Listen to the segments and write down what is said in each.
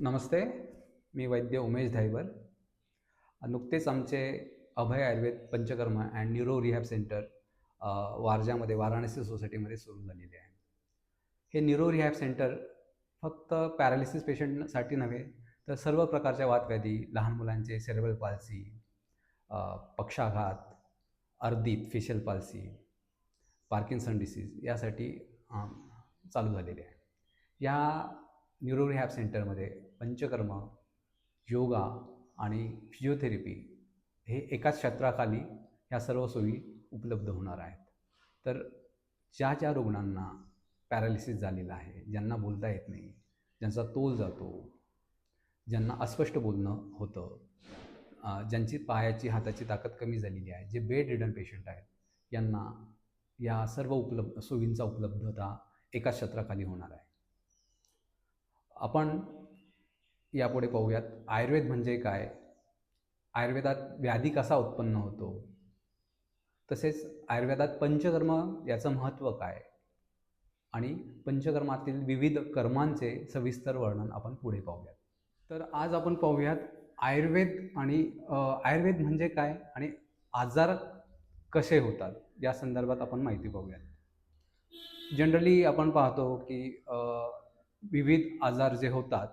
नमस्ते मी वैद्य उमेश धायवर नुकतेच आमचे Abhay Ayurved Panchakarma and neuro rehab centre वारजामध्ये Varanasi सोसायटीमध्ये सुरू झालेले आहे. हे न्यूरो रिहॅब सेंटर फक्त पॅरालिसिस पेशंटसाठी नव्हे तर सर्व प्रकारच्या वातव्याधी लहान मुलांचे सेरेबल पाल्सी पक्षाघात अर्दित फेशियल पाल्सी पार्किन्सन डिसीज यासाठी चालू झालेले आहे. या न्यूरो रिहॅब सेंटरमध्ये पंचकर्म योगा आणि फिजिओथेरपी हे एकाच क्षेत्राखाली ह्या सर्व सोयी उपलब्ध होणार आहेत. तर ज्या ज्या रुग्णांना पॅरालिसिस झालेला आहे ज्यांना बोलता येत नाही ज्यांचा तोल जातो ज्यांना अस्पष्ट बोलणं होतं ज्यांची पायाची हाताची ताकद कमी झालेली आहे जे बेड रिडन पेशंट आहेत यांना या सर्व उपलब्ध सोयींचा उपलब्धता एकाच क्षेत्राखाली होणार आहे. आपण यापुढे पाहूयात. आयुर्वेद म्हणजे काय? आयुर्वेदात व्याधी कसा उत्पन्न होतो? तसेच आयुर्वेदात पंचकर्म याचं महत्त्व काय? आणि पंचकर्मातील विविध कर्मांचे सविस्तर वर्णन आपण पुढे पाहूयात. तर आज आपण पाहूयात आयुर्वेद आणि आयुर्वेद म्हणजे काय आणि आजार कसे होतात? या संदर्भात आपण माहिती पाहूयात. जनरली आपण पाहतो की विविध आजार जे होतात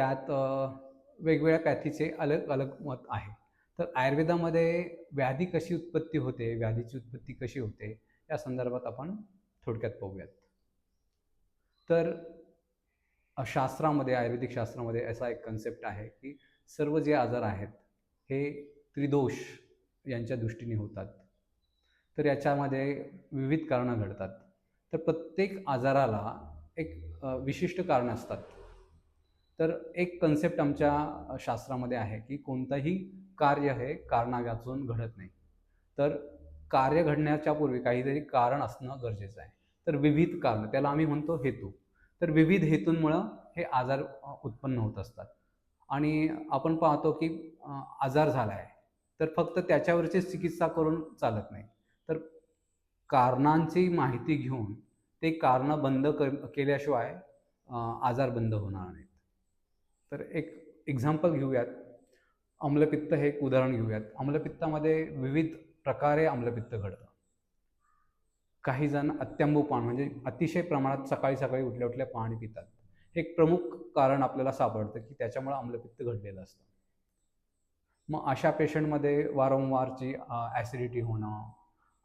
त्यात वेगवेगळ्या पॅथीचे अलग अलग मत आहे. तर आयुर्वेदामध्ये व्याधी कशी उत्पत्ती होते व्याधीची उत्पत्ती कशी होते या संदर्भात आपण थोडक्यात पाहूयात तर शास्त्रामध्ये आयुर्वेदिक शास्त्रामध्ये असा एक कन्सेप्ट आहे की सर्व जे आजार आहेत हे त्रिदोष यांच्या दृष्टीने होतात. तर याच्यामध्ये विविध कारणं घडतात. तर प्रत्येक आजाराला एक विशिष्ट कारणं असतात. तर एक कन्सेप्ट आमच्या शास्त्रामध्ये आहे की कोणतंही कार्य हे कारणावाचून घडत नाही. तर कार्य घडण्याच्या पूर्वी काहीतरी कारण असणं गरजेचं आहे. तर विविध कारण त्याला आम्ही म्हणतो हेतू. तर विविध हेतूंमुळं हे आजार उत्पन्न होत असतात. आणि आपण पाहतो की आजार झाला आहे तर फक्त त्याच्यावरची चिकित्सा करून चालत नाही. तर कारणांची माहिती घेऊन ते कारणं बंद क केल्याशिवाय आजार बंद होणार नाही तर एक एक्झाम्पल घेऊयात. आम्लपित्त हे एक उदाहरण घेऊयात. आम्लपित्तामध्ये विविध प्रकारे आम्लपित्त घडतं. काही जण अत्यंबू पान म्हणजे अतिशय प्रमाणात सकाळी सकाळी उठल्या उठल्या पाणी पितात. हे एक प्रमुख कारण आपल्याला सापडतं की त्याच्यामुळे आम्लपित्त घडलेलं असतं. मग अशा पेशंटमध्ये वारंवारची ॲसिडिटी होणं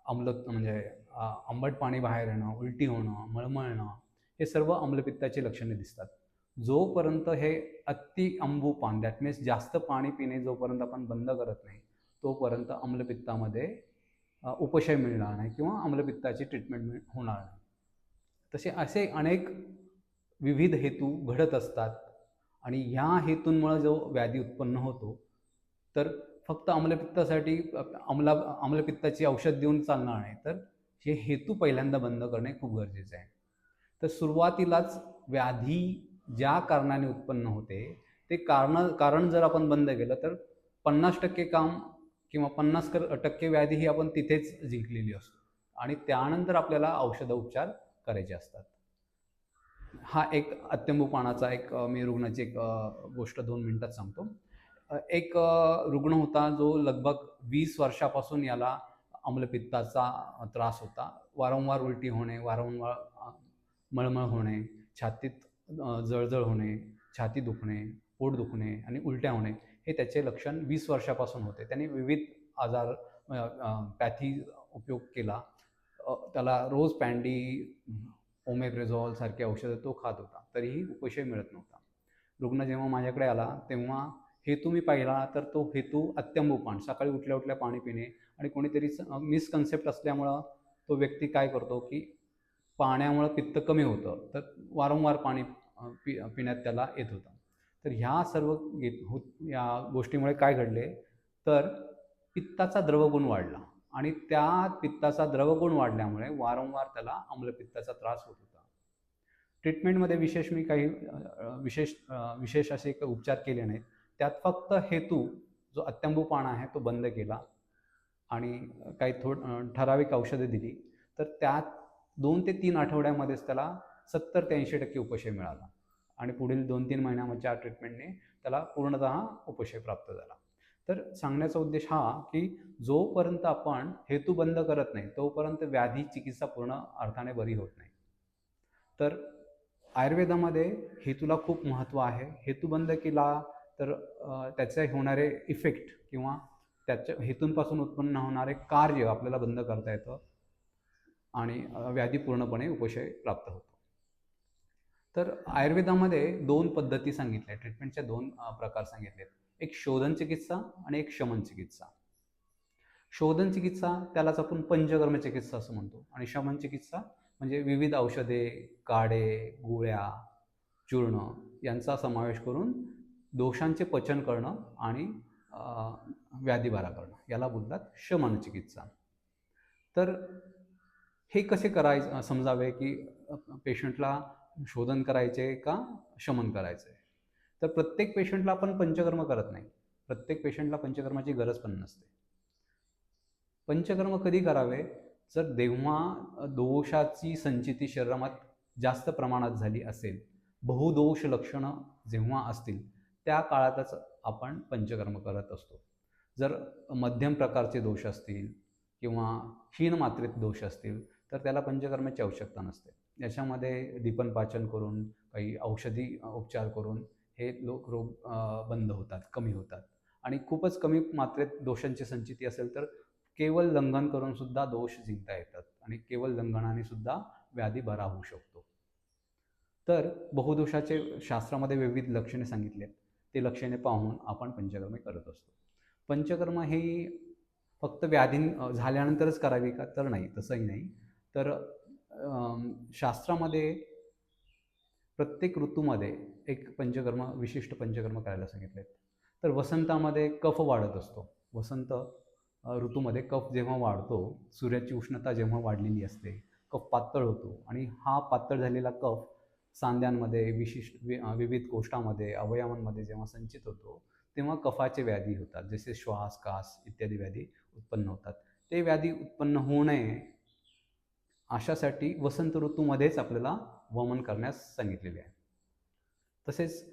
आम्ल म्हणजे आंबट पाणी बाहेर येणं उलटी होणं मळमळणं हे सर्व आम्लपित्ताची लक्षणे दिसतात. जोपर्यंत हे अति अंबू पान दॅट मीन्स जास्त पाणी पिणे जोपर्यंत आपण बंद करत नाही तोपर्यंत आम्लपित्तामध्ये उपशय मिळणार नाही किंवा आम्लपित्ताची ट्रीटमेंट मिळ होणार नाही. तसे असे अनेक विविध हेतू घडत असतात आणि ह्या हेतूंमुळं जो व्याधी उत्पन्न होतो तर फक्त आम्लपित्तासाठी आम्ला आम्लपित्ताची औषध देऊन चालणार नाही तर हे हेतू पहिल्यांदा बंद करणे खूप गरजेचं आहे. तर सुरुवातीलाच व्याधी ज्या कारणाने उत्पन्न होते ते कारण कारण जर आपण बंद केलं तर पन्नास टक्के काम किंवा पन्नास टक्के व्याधी ही आपण तिथेच जिंकलेली असतो. आणि त्यानंतर आपल्याला औषध उपचार करायचे असतात. हा एक अत्यंबूपानाचा एक मी रुग्णाची एक गोष्ट दोन मिनिटात सांगतो. एक रुग्ण होता जो लगभग वीस वर्षापासून याला अम्लपित्ताचा त्रास होता. वारंवार उलटी होणे वारंवार मळमळ होणे छातीत जळजळ होणे छाती दुखणे पोट दुखणे आणि उलट्या होणे हे त्याचे लक्षण वीस वर्षापासून होते. त्याने विविध आजार पॅथी उपयोग केला. त्याला रोज पॅन्डी ओमेप्रेझॉल सारखे औषधं तो खात होता. तरीही उपशय मिळत नव्हता. रुग्ण जेव्हा माझ्याकडे आला तेव्हा हेतू मी पाहिला तर तो हेतू अत्यंबूपान सकाळी उठल्या उठल्या पाणी पिणे आणि कोणीतरी मिसकन्सेप्ट असल्यामुळं तो व्यक्ती काय करतो की पाण्यामुळं पित्त कमी होतं. तर वारंवार पाणी पि पिण्यात त्याला येत होता. तर ह्या सर्व गे- होत या गोष्टीमुळे काय घडले? तर पित्ताचा द्रवगुण वाढला आणि त्या पित्ताचा द्रवगुण वाढल्यामुळे वारंवार त्याला आम्लपित्ताचा त्रास होत होता. ट्रीटमेंटमध्ये विशेष मी काही विशेष विशेष असे काही उपचार केले नाहीत. त्यात फक्त हेतू जो अत्यंबूपाणा आहे तो बंद केला आणि काही थोड ठराविक औषधे दिली. तर त्यात दोन ते तीन आठवड्यामध्येच त्याला सत्तर ते ऐंशी टक्के उपशय मिळाला. आणि पुढील दोन तीन महिन्याच्या ट्रीटमेंटने त्याला पूर्णतः उपशय प्राप्त झाला. तर सांगण्याचा उद्देश हा की जोपर्यंत आपण हेतू बंद करत नाही तोपर्यंत व्याधी चिकित्सा पूर्ण अर्थाने बरी होत नाही. तर आयुर्वेदामध्ये हेतूला खूप महत्त्व आहे. हेतू बंद केला तर त्याचे होणारे इफेक्ट किंवा त्याच्या हेतूंपासून उत्पन्न होणारे कार्य आपल्याला बंद करता येतं आणि व्याधी पूर्णपणे उपशय प्राप्त होतो. तर आयुर्वेदामध्ये दोन पद्धती सांगितल्या ट्रीटमेंटचे दोन प्रकार सांगितलेत. एक शोधन चिकित्सा आणि एक शमन चिकित्सा. शोधन चिकित्सा त्यालाच आपण पंचकर्म चिकित्सा असं म्हणतो आणि शमन चिकित्सा म्हणजे विविध औषधे काढे गोळ्या चूर्ण यांचा समावेश करून दोषांचे पचन करणं आणि व्याधी बरा करणं याला बोलतात शमन चिकित्सा. तर हे कसे करायचं समजावे की पेशंटला शोधन करायचे का शमन करायचे? तर प्रत्येक पेशंटला आपण पंचकर्म करत नाही. प्रत्येक पेशंटला पंचकर्माची गरज पण नसते. पंचकर्म कधी करावे? जर जेव्हा दोषाची संचिती शरीरात जास्त प्रमाणात झाली असेल बहुदोष लक्षणं जेव्हा असतील त्या काळातच आपण पंचकर्म करत असतो. जर मध्यम प्रकारचे दोष असतील किंवा क्षीण मात्रेत दोष असतील तर त्याला पंचकर्माची आवश्यकता नसते. याच्यामध्ये दीपन पाचन करून काही औषधी उपचार करून हे लोक रोग बंद होतात कमी होतात. आणि खूपच कमी मात्रेत दोषांची संचिती असेल तर केवळ लंघन करून सुद्धा दोष जिंकता येतात आणि केवळ लंघनाने सुद्धा व्याधी बरा होऊ शकतो. तर बहुदोषाचे शास्त्रामध्ये विविध लक्षणे सांगितले ते लक्षणे पाहून आपण पंचकर्मे करत असतो. पंचकर्म हे फक्त व्याधी झाल्यानंतरच करावी का? तर नाही तसंही नाही. तर शास्त्रामध्ये प्रत्येक ऋतूमध्ये एक पंचकर्म विशिष्ट पंचकर्म करायला सांगितले. तर वसंतामध्ये कफ वाढत असतो. वसंत ऋतूमध्ये कफ जेव्हा वाढतो सूर्याची उष्णता जेव्हा वाढलेली असते कफ पातळ होतो आणि हा पातळ झालेला कफ सांध्यांमध्ये विशिष्ट वि विविध कोष्टामध्ये अवयवांमध्ये जेव्हा संचित होतो तेव्हा कफाचे व्याधी होतात. जसे श्वास कास इत्यादी व्याधी उत्पन्न होतात. ते व्याधी उत्पन्न होऊ नये अशासाठी वसंत ऋतूमध्येच आपल्याला वमन करण्यास सांगितलेले आहे. तसेच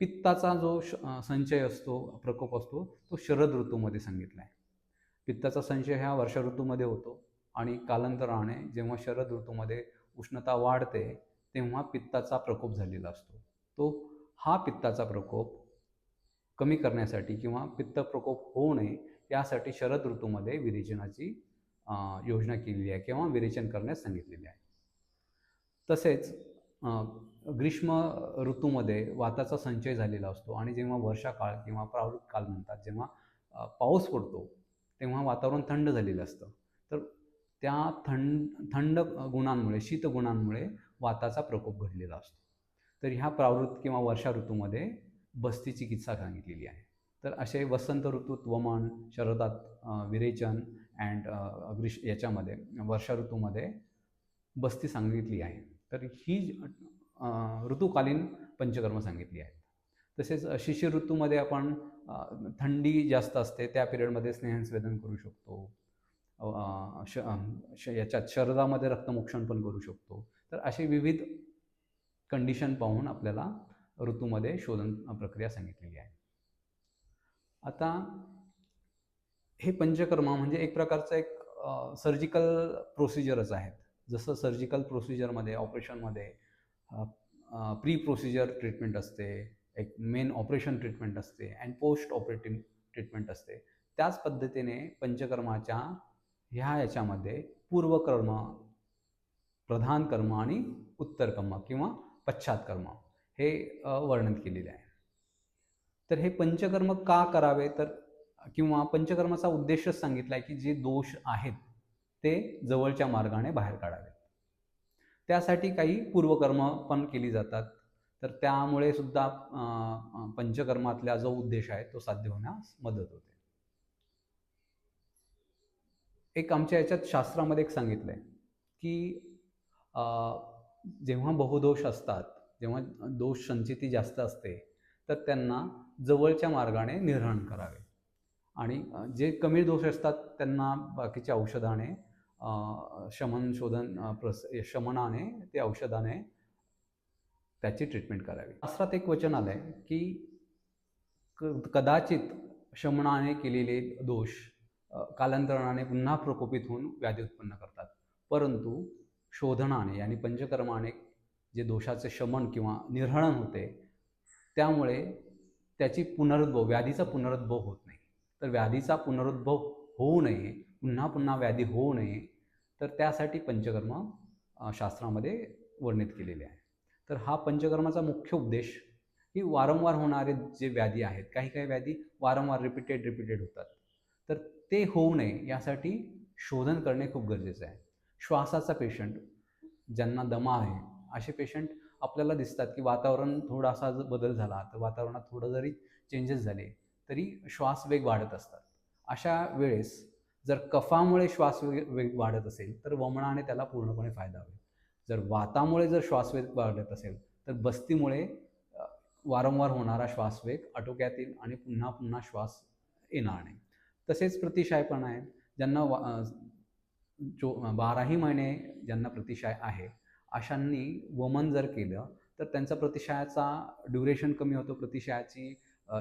पित्ताचा जो श संचय असतो प्रकोप असतो तो शरद ऋतूमध्ये सांगितला आहे. पित्ताचा संचय ह्या वर्षा ऋतूमध्ये होतो आणि कालांतराने जेव्हा शरद ऋतूमध्ये उष्णता वाढते तेव्हा पित्ताचा प्रकोप झालेला असतो. तो हा पित्ताचा प्रकोप कमी करण्यासाठी किंवा पित्त प्रकोप होऊ नये यासाठी शरद ऋतूमध्ये विरेचनाची योजना केलेली आहे किंवा विरेचन करण्यास सांगितलेले आहे. तसेच ग्रीष्म ऋतूमध्ये वाताचा संचय झालेला असतो आणि जेव्हा वर्षाकाळ किंवा प्रावृत काल म्हणतात जेव्हा पाऊस पडतो तेव्हा वातावरण थंड झालेलं असतं. तर त्या थंड थंड गुणांमुळे शीतगुणांमुळे वाताचा प्रकोप घडलेला असतो. तर ह्या प्रावृत किंवा वर्षा ऋतूमध्ये बस्ती चिकित्सा सांगितलेली आहे. तर असे वसंत ऋतूत वमन शरदात विरेचन Uh, अँड ग्रीष याच्यामध्ये वर्षा ऋतूमध्ये बस्ती सांगितली आहे. तर ही ऋतूकालीन पंचकर्म सांगितली आहेत. तसेच शिशिर ऋतूमध्ये आपण थंडी जास्त असते त्या पिरियडमध्ये स्नेहस्वेदन करू शकतो. श श याच्यात शरदामध्ये रक्तमोक्षण पण करू शकतो. तर असे विविध कंडिशन पाहून आपल्याला ऋतूमध्ये शोधन प्रक्रिया सांगितलेली आहे. आता हे पंचकर्म म्हणजे एक प्रकारचं एक सर्जिकल प्रोसिजरच आहेत. जसं सर्जिकल प्रोसिजरमध्ये ऑपरेशनमध्ये प्री प्रोसिजर ट्रीटमेंट असते एक मेन ऑपरेशन ट्रीटमेंट असते अँड पोस्ट ऑपरेटिव्ह ट्रीटमेंट असते. त्याच पद्धतीने पंचकर्माच्या ह्या याच्यामध्ये पूर्वकर्म प्रधान कर्म आणि उत्तर कर्म किंवा पश्चात कर्म हे वर्णन केलेले आहे. तर हे पंचकर्म का करावे? तर किंवा पंचकर्माचा उद्देशच सांगितला आहे की जे दोष आहेत ते जवळच्या मार्गाने बाहेर काढावेत. त्यासाठी काही पूर्वकर्म पण केली जातात. तर त्यामुळे सुद्धा पंचकर्मातला जो उद्देश आहे तो साध्य होण्यास मदत होते. एक आमच्या याच्यात शास्त्रामध्ये एक सांगितलं आहे की जेव्हा बहुदोष असतात जेव्हा दोष संचिती जास्त असते तर त्यांना जवळच्या मार्गाने निर्हरण करावे. आणि जे कमी दोष असतात त्यांना बाकीच्या औषधाने शमन शोधन प्रस शमनाने ते औषधाने त्याची ट्रीटमेंट करावी. शास्त्रात एक वचन आलं आहे की क कदाचित शमनाने केलेले दोष कालांतराने पुन्हा प्रकोपित होऊन व्याधी उत्पन्न करतात. परंतु शोधनाने आणि पंचकर्माने जे दोषाचे शमन किंवा निर्हरण होते त्यामुळे त्याची पुनरुद्भव व्याधीचा पुनरुद्भव होत नाही. तर व्याधीचा पुनरुद्भव होऊ नये पुन्हा पुन्हा व्याधी होऊ नये तर त्यासाठी पंचकर्म शास्त्रामध्ये वर्णित केलेले आहे. तर हा पंचकर्माचा मुख्य उद्देश ही वारंवार होणारे जे व्याधी आहेत काही काही व्याधी वारंवार रिपीटेड रिपीटेड होतात. तर ते होऊ नये यासाठी शोधन करणे खूप गरजेचं आहे. श्वासाचा पेशंट ज्यांना दमा आहे असे पेशंट आपल्याला दिसतात की वातावरण थोडासा जर बदल झाला तर वातावरणात थोडं जरी चेंजेस झाले तरी श्वास वेग वाढत असतात. अशा वेळेस जर कफामुळे श्वास वेग वेग वाढत असेल तर वमनाने त्याला पूर्णपणे फायदा होईल. जर वातामुळे जर श्वासवेग वाढत असेल तर बस्तीमुळे वारंवार होणारा श्वासवेग आटोक्यात येईल आणि पुन्हा पुन्हा श्वास येणार नाही. तसेच प्रतिशाय पण आहे ज्यांना वा जो बाराही महिने ज्यांना प्रतिशाय आहे अशांनी वमन जर केलं तर त्यांचा प्रतिशयाचा ड्युरेशन कमी होतो. प्रतिशयाची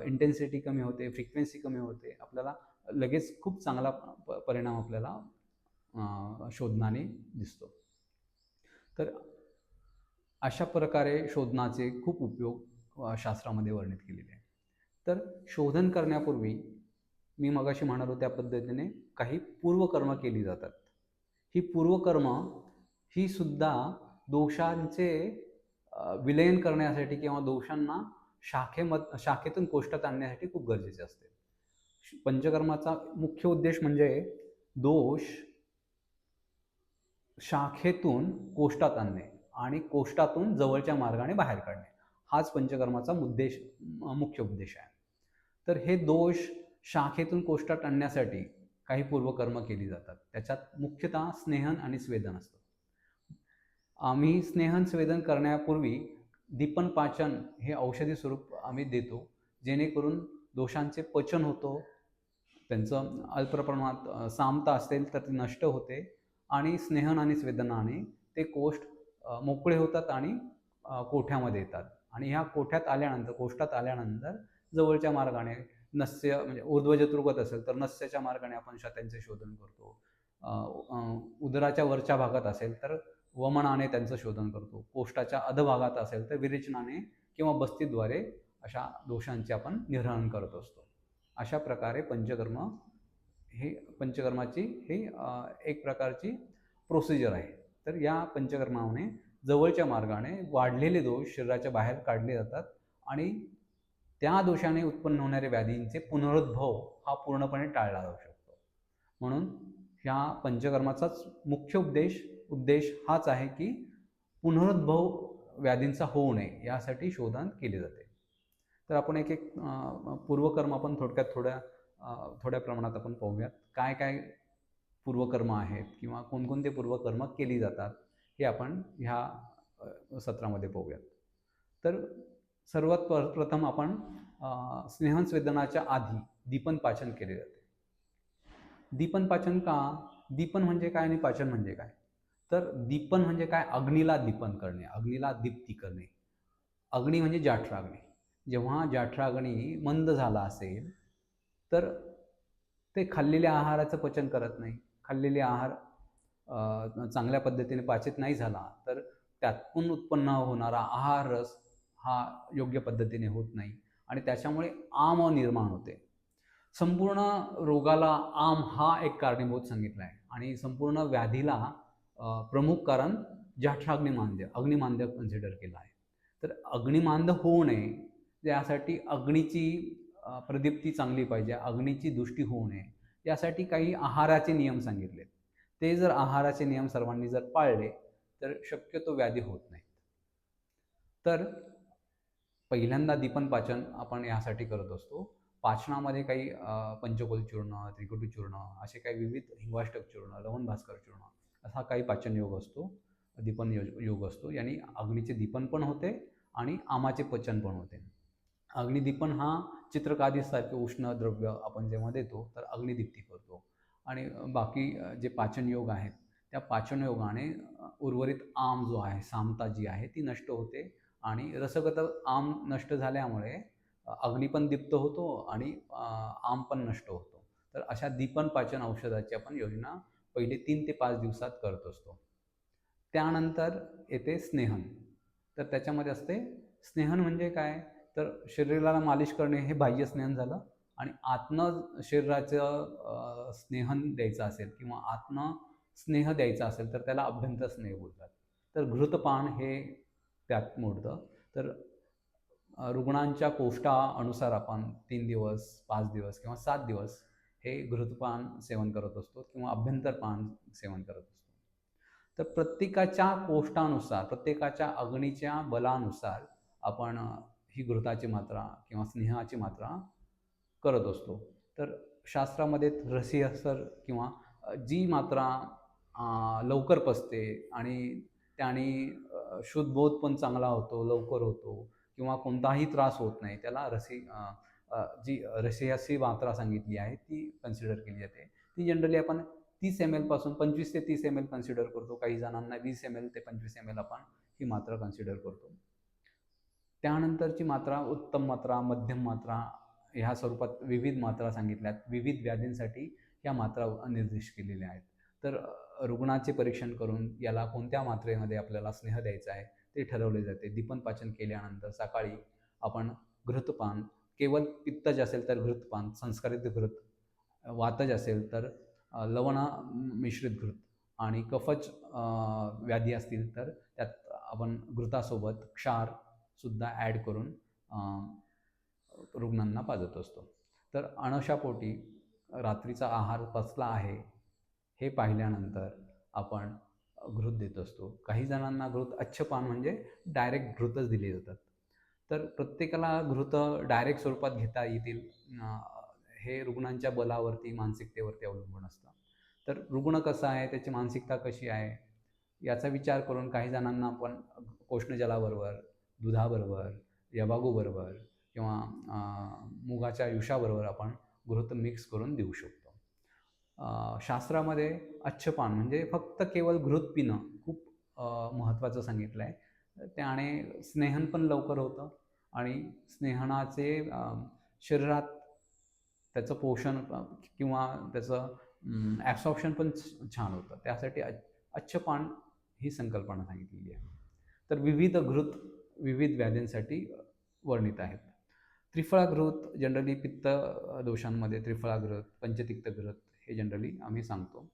इंटेन्सिटी कमी होते फ्रिक्वेन्सी कमी होते. आपल्याला लगेच खूप चांगला प परिणाम आपल्याला शोधनाने दिसतो. तर अशा प्रकारे शोधनाचे खूप उपयोग शास्त्रामध्ये वर्णित केलेले आहे. तर शोधन करण्यापूर्वी मी मगाशी म्हणालो त्या पद्धतीने काही पूर्वकर्म केली जातात. ही पूर्वकर्म ही सुद्धा दोषांचे विलयन करण्यासाठी किंवा दोषांना शाखेमध शाखेतून कोष्टात आणण्यासाठी खूप गरजेचे असते. पंचकर्माचा मुख्य उद्देश म्हणजे दोष शाखेतून कोष्टात आणणे आणि कोष्टातून जवळच्या मार्गाने बाहेर काढणे. हाच पंचकर्माचा उद्देश मुख्य उद्देश आहे. तर हे दोष शाखेतून कोष्टात आणण्यासाठी काही पूर्वकर्म केली जातात. त्याच्यात मुख्यतः स्नेहन आणि स्वेदन असतं. आम्ही स्नेहन स्वेदन करण्यापूर्वी दीपन पाचन हे औषधी स्वरूप आम्ही देतो जेणेकरून दोषांचे पचन होतो त्यांचं अल्प प्रमाणात सामता असेल तर ती नष्ट होते आणि स्नेहन आणि स्वेदनाने ते कोष्ठ मोकळे होतात आणि कोठ्यामध्ये येतात. आणि ह्या कोठ्यात आल्यानंतर कोष्ठात आल्यानंतर जवळच्या मार्गाने नस्य म्हणजे ऊर्ध्वजतृगत असेल तर नस्याच्या मार्गाने आपण शत्यांचे शोधन करतो. उदराच्या वरच्या भागात असेल तर वमनाने त्यांचं शोधन करतो. कोष्टाच्या अधभागात असेल तर विरेचनाने किंवा बस्तीद्वारे अशा दोषांचे आपण निर्हरण करत असतो. अशा प्रकारे पंचकर्म हे पंचकर्माची ही एक प्रकारची प्रोसिजर आहे. तर या पंचकर्माने जवळच्या मार्गाने वाढलेले दोष शरीराच्या बाहेर काढले जातात आणि त्या दोषाने उत्पन्न होणाऱ्या व्याधींचे पुनरुद्भव हा पूर्णपणे टाळला जाऊ शकतो. म्हणून ह्या पंचकर्माचाच मुख्य उद्देश उद्देश हाच आहे की पुनरुद्भव व्याधींचा होऊ नये यासाठी शोधन केले जाते. तर आपण एक एक पूर्वकर्म आपण थोडक्यात थोड्या थोड्या प्रमाणात आपण पाहूयात. काय काय पूर्वकर्म आहेत किंवा कोणकोणते पूर्वकर्म केली जातात हे आपण ह्या सत्रामध्ये पाहूयात. तर सर्वात प्रथम आपण अ, स्नेहनस्वेदनाच्या आधी दीपन पाचन केले जाते. दीपन पाचन का? दीपन म्हणजे काय आणि पाचन म्हणजे काय? तर दीपन म्हणजे काय? अग्नीला दीपन करणे अग्नीला दीप्ती करणे. अग्नी म्हणजे जाठराग्नी. जेव्हा जाठराग्नी मंद झाला असेल तर ते खाल्लेल्या आहाराचं पचन करत नाही. खाल्लेले आहार चांगल्या पद्धतीने पाचित नाही झाला तर त्यातून उत्पन्न होणारा आहार रस हा योग्य पद्धतीने होत नाही आणि त्याच्यामुळे आम निर्माण होते. संपूर्ण रोगाला आम हा एक कारणीभूत सांगितला आहे आणि संपूर्ण व्याधीला प्रमुख कारण जाठराग्निमांद्य अग्निमांद्य कन्सिडर केलं आहे. तर अग्निमांद होऊ नये यासाठी अग्नीची प्रदीप्ती चांगली पाहिजे अग्नीची दृष्टी होऊ नये यासाठी काही आहाराचे नियम सांगितले. ते जर आहाराचे नियम सर्वांनी जर पाळले तर शक्यतो व्याधी होत नाहीत. तर पहिल्यांदा दीपन पाचन आपण यासाठी करत असतो. पाचनामध्ये काही पंचकोल चूर्ण त्रिकुटी चूर्ण असे काही विविध हिंगवाष्टक चूर्ण लवण भास्कर चूर्ण असा काही पाचन योग असतो दीपन योग योग असतो. याने अग्नीचे दीपन पण होते आणि आमाचे पचन पण होते. अग्निदीपन हा चित्रकादीसारखे उष्ण द्रव्य आपण जेव्हा देतो तर अग्निदीप्ती करतो. आणि बाकी जे पाचन योग आहेत त्या पाचन योगाने उर्वरित आम जो आहे सामता जी आहे ती नष्ट होते आणि रसगत आम नष्ट झाल्यामुळे अग्नी पण दीप्त होतो आणि आम पण नष्ट होतो. तर अशा दीपन पाचन औषधाची आपण योजना पहिले तीन ते पाच दिवसात करत असतो. त्यानंतर येते स्नेहन. तर त्याच्यामध्ये असते स्नेहन म्हणजे काय? तर शरीराला मालिश करणे हे बाह्य स्नेहन झालं आणि आत्म शरीराचं स्नेहन द्यायचं असेल किंवा आत्म स्नेह द्यायचा असेल तर त्याला अभ्यंतर स्नेह बोलतात. तर घृतपान हे त्यात मोडतं. तर रुग्णांच्या कोष्टा अनुसार आपण तीन दिवस पाच दिवस किंवा सात दिवस हे घृतपान सेवन करत असतो किंवा अभ्यंतर पान सेवन करत असतो. तर प्रत्येकाच्या कोष्टानुसार प्रत्येकाच्या अग्नीच्या बलानुसार आपण ही घृताची मात्रा किंवा स्नेहाची मात्रा करत असतो. तर शास्त्रामध्ये रसिहसर किंवा जी मात्रा लवकर पसते आणि त्याने शुद्धबोध पण चांगला होतो लवकर होतो किंवा कोणताही त्रास होत नाही त्याला रसी जी रसियासी मात्रा सांगितली आहे ती कन्सिडर केली जाते ती जनरली आपण तीस एम एलपासून पंचवीस ते तीस एम एल कन्सिडर करतो. काही जणांना वीस एम एल ते पंचवीस एम एल आपण ही मात्रा कन्सिडर करतो. त्यानंतरची मात्रा उत्तम मात्रा मध्यम मात्रा ह्या स्वरूपात विविध मात्रा सांगितल्यात. विविध व्याधींसाठी या मात्रा निर्देश केलेल्या आहेत. तर रुग्णाचे परीक्षण करून याला कोणत्या मात्रेमध्ये आपल्याला स्नेह द्यायचा आहे ते ठरवले जाते. दीपन पाचन केल्यानंतर सकाळी आपण घृतपान केवळ पित्तज असेल तर घृतपान संस्कारित घृत वातज असेल तर लवणा मिश्रित घृत आणि कफच व्याधी असतील तर त्यात आपण घृतासोबत क्षारसुद्धा ॲड करून रुग्णांना पाजत असतो. तर अणशापोटी रात्रीचा आहार पचला आहे हे पाहिल्यानंतर आपण घृत देत असतो. काही जणांना घृत अच्छपान म्हणजे डायरेक्ट घृतच दिले जातात. तर प्रत्येकाला घृत डायरेक्ट स्वरूपात घेता येतील. हे रुग्णांच्या बलावरती मानसिकतेवरती अवलंबून असतं. तर रुग्ण कसा आहे? त्याची मानसिकता कशी आहे? याचा विचार करून काही जणांना आपण कोष्णजलाबरोबर दुधाबरोबर यबागूबरोबर किंवा मुगाच्या युषाबरोबर आपण घृत मिक्स करून देऊ शकतो. शास्त्रामध्ये अच्छपान म्हणजे फक्त केवळ घृत पिणं खूप महत्त्वाचं सांगितलं आहे त्याने स्नेहन पण लवकर होतं. आणि स्नेहनाचे शरीरात त्याचं पोषण किंवा त्याचं ॲब्सॉप्शन पण छान होतं. त्यासाठी अच्छपान ही संकल्पना सांगितलेली आहे. तर विविध घृत विविध व्याधींसाठी वर्णित आहेत. त्रिफळा घृत जनरली पित्त दोषांमध्ये त्रिफळा घृत पंचतिक्त घृत हे जनरली आम्ही सांगतो.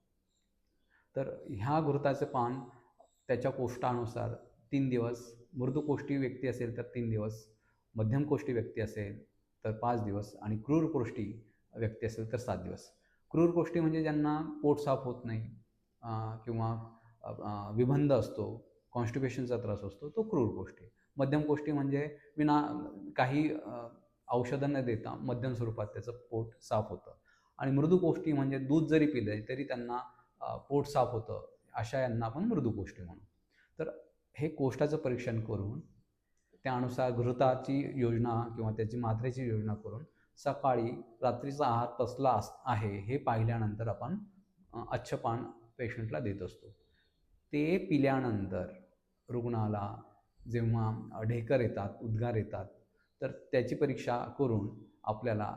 तर ह्या घृताचं पान त्याच्या कोष्टानुसार तीन दिवस मृदुकोष्टी व्यक्ती असेल तर तीन दिवस मध्यमकोष्टी व्यक्ती असेल तर पाच दिवस आणि क्रूरकोष्टी व्यक्ती असेल तर सात दिवस. क्रूरकोष्टी म्हणजे ज्यांना पोट साफ होत नाही किंवा विबंध असतो कॉन्स्टिपेशनचा त्रास असतो तो क्रूरकोष्टी मध्यमकोष्टी म्हणजे विना काही औषधं न देता मध्यम स्वरूपात त्याचं पोट साफ होतं. आणि मृदुकोष्टी म्हणजे दूध जरी पिलं तरी त्यांना पोट साफ होतं अशा यांना आपण मृदुकोष्टी म्हणू. तर हे कोष्टाचं परीक्षण करून त्यानुसार घृताची योजना किंवा त्याची मात्रेची योजना करून सकाळी रात्रीचा आहार कसला अस आहे हे पाहिल्यानंतर आपण अच्छपान पेशंटला देत असतो. ते पिल्यानंतर रुग्णाला जेव्हा ढेकर येतात उद्गार येतात तर त्याची परीक्षा करून आपल्याला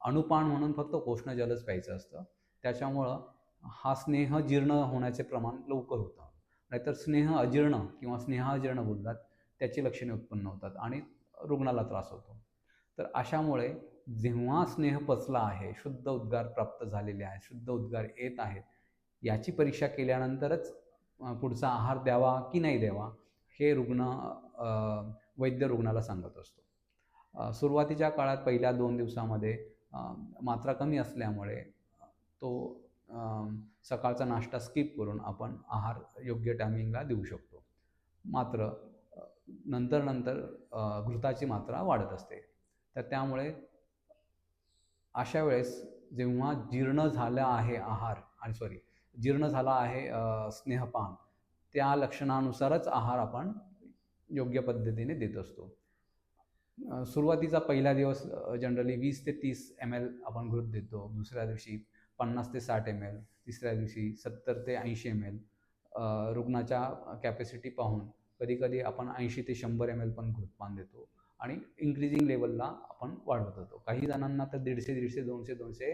अणुपान म्हणून फक्त कोष्णजलच प्यायचं असतं. त्याच्यामुळं हा स्नेह जीर्ण होण्याचे प्रमाण लवकर होतं. नाहीतर स्नेह अजीर्ण किंवा स्नेहाजीर्ण बोलतात त्याची लक्षणे उत्पन्न होतात आणि रुग्णाला त्रास होतो. तर अशामुळे जेव्हा स्नेह पचला आहे शुद्ध उद्गार प्राप्त झालेले आहेत शुद्ध उद्गार येत आहेत याची परीक्षा केल्यानंतरच पुढचा आहार द्यावा की नाही द्यावा हे रुग्ण वैद्य रुग्णाला सांगत असतो. सुरुवातीच्या काळात पहिल्या दोन दिवसामध्ये मात्रा कमी असल्यामुळे तो सकाळचा नाश्ता स्किप करून आपण आहार योग्य टायमिंगला देऊ शकतो. मात्र नंतर नंतर घृताची मात्रा वाढत असते. तर त्यामुळे अशा वेळेस जेव्हा जीर्ण झाला आहे आहार आणि सॉरी जीर्ण झाला आहे स्नेहपान त्या लक्षणानुसारच आहार आपण योग्य पद्धतीने देत असतो. सुरुवातीचा पहिला दिवस जनरली वीस ते तीस एम एल आपण घृत देतो. दुसऱ्या दिवशी पन्नास ते साठ एम एल तिसऱ्या दिवशी सत्तर ते ऐंशी एम एल रुग्णाच्या कॅपॅसिटी पाहून कधी कधी आपण ऐंशी ते शंभर एम एल पण घृतपान देतो आणि इन्क्रीजिंग लेवलला आपण वाढवत होतो काही जणांना तर दीडशे दीडशे दोनशे दोनशे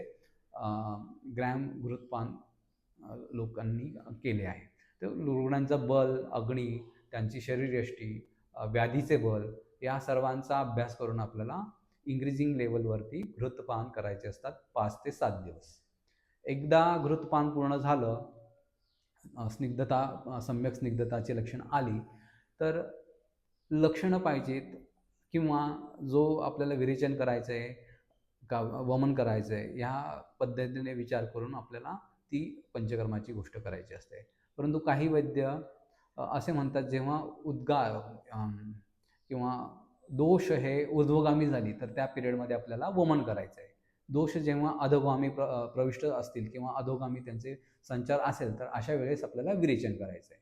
ग्रॅम घृतपान लोकांनी केले आहे. तर रुग्णांचा बल अग्नी त्यांची शरीरयष्टी व्याधीचे बल या सर्वांचा अभ्यास करून आपल्याला इंक्रीजिंग लेवलवरती घृतपान करायचे असतात पाच ते सात दिवस. एकदा घृतपान पूर्ण झालं स्निग्धता सम्यक स्निग्धताची लक्षणं आली तर लक्षणं पाहिजेत किंवा जो आपल्याला विरेचन करायचं आहे का वमन करायचं आहे ह्या पद्धतीने विचार करून आपल्याला ती पंचकर्माची गोष्ट करायची असते. परंतु काही वैद्य असे म्हणतात जेव्हा उद्गार किंवा दोष हे ऊर्ध्वगामी झाली तर त्या पिरियडमध्ये आपल्याला वमन करायचं आहे दोष जेव्हा अधोगामी प्र प्रविष्ट असतील किंवा अधोगामी त्यांचे संचार असेल तर अशा वेळेस आपल्याला विरेचन करायचं आहे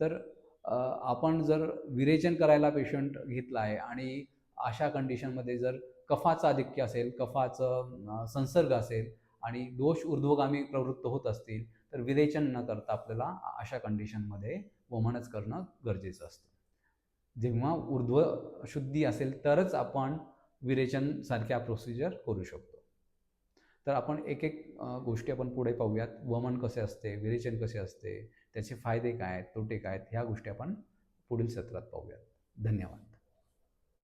तर आपण जर विरेचन करायला पेशंट घेतला आहे आणि अशा कंडिशनमध्ये जर कफाचं आधिक्य असेल कफाचं संसर्ग असेल आणि दोष ऊर्ध्वगामी प्रवृत्त होत असतील तर विरेचन न करता आपल्याला अशा कंडिशनमध्ये वमनच करणं गरजेचं असतं. जेव्हा ऊर्ध्व शुद्धी असेल तरच आपण विरेचन सारख्या प्रोसिजर करू शकतो. तर आपण एक एक गोष्टी आपण पुढे पाहूयात. वमन कसे असते विरेचन कसे असते त्याचे फायदे काय आहेत तोटे काय आहेत ह्या गोष्टी आपण पुढील सत्रात पाहूयात. धन्यवाद.